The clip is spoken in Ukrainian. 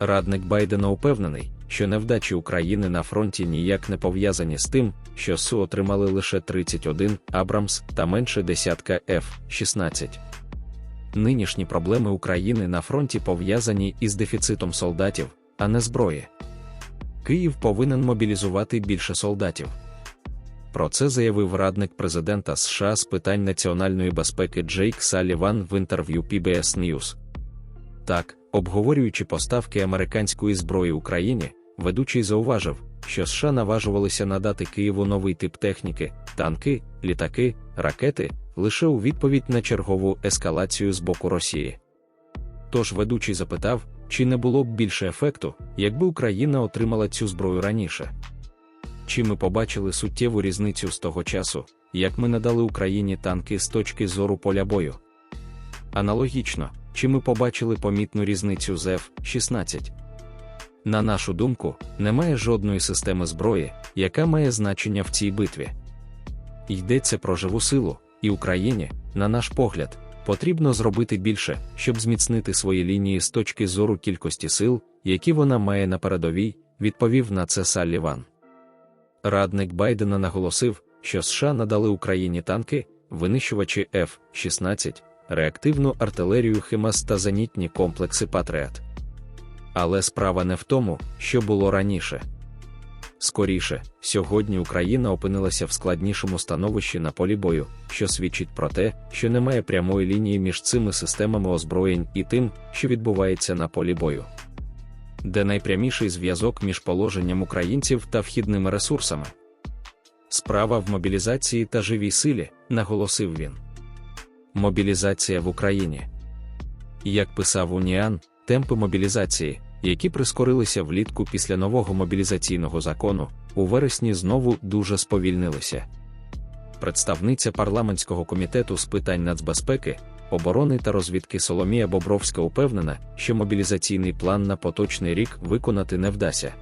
Радник Байдена упевнений, що невдачі України на фронті ніяк не пов'язані з тим, що СУ отримали лише 31 Абрамс та менше десятка F-16. Нинішні проблеми України на фронті пов'язані із дефіцитом солдатів, а не зброї. Київ повинен мобілізувати більше солдатів. Про це заявив радник президента США з питань національної безпеки Джейк Саліван в інтерв'ю PBS News. Так, обговорюючи поставки американської зброї Україні, ведучий зауважив, що США наважувалися надати Києву новий тип техніки, танки, літаки, ракети лише у відповідь на чергову ескалацію з боку Росії. Тож ведучий запитав, чи не було б більше ефекту, якби Україна отримала цю зброю раніше. Чи ми побачили суттєву різницю з того часу, як ми надали Україні танки з точки зору поля бою? Аналогічно, чи ми побачили помітну різницю з F-16? На нашу думку, немає жодної системи зброї, яка має значення в цій битві. Йдеться про живу силу, і Україні, на наш погляд, потрібно зробити більше, щоб зміцнити свої лінії з точки зору кількості сил, які вона має на передовій, відповів на це Салліван. Радник Байдена наголосив, що США надали Україні танки, винищувачі F-16, реактивну артилерію Химас та зенітні комплекси Патріот. Але справа не в тому, що було раніше. Скоріше, сьогодні Україна опинилася в складнішому становищі на полі бою, що свідчить про те, що немає прямої лінії між цими системами озброєнь і тим, що відбувається на полі бою. Де найпряміший зв'язок між положенням українців та вхідними ресурсами. Справа в мобілізації та живій силі, наголосив він. Мобілізація в Україні. Як писав Уніан, темпи мобілізації, які прискорилися влітку після нового мобілізаційного закону, у вересні знову дуже сповільнилися. Представниця парламентського комітету з питань нацбезпеки, оборони та розвідки Соломія Бобровська упевнена, що мобілізаційний план на поточний рік виконати не вдасться.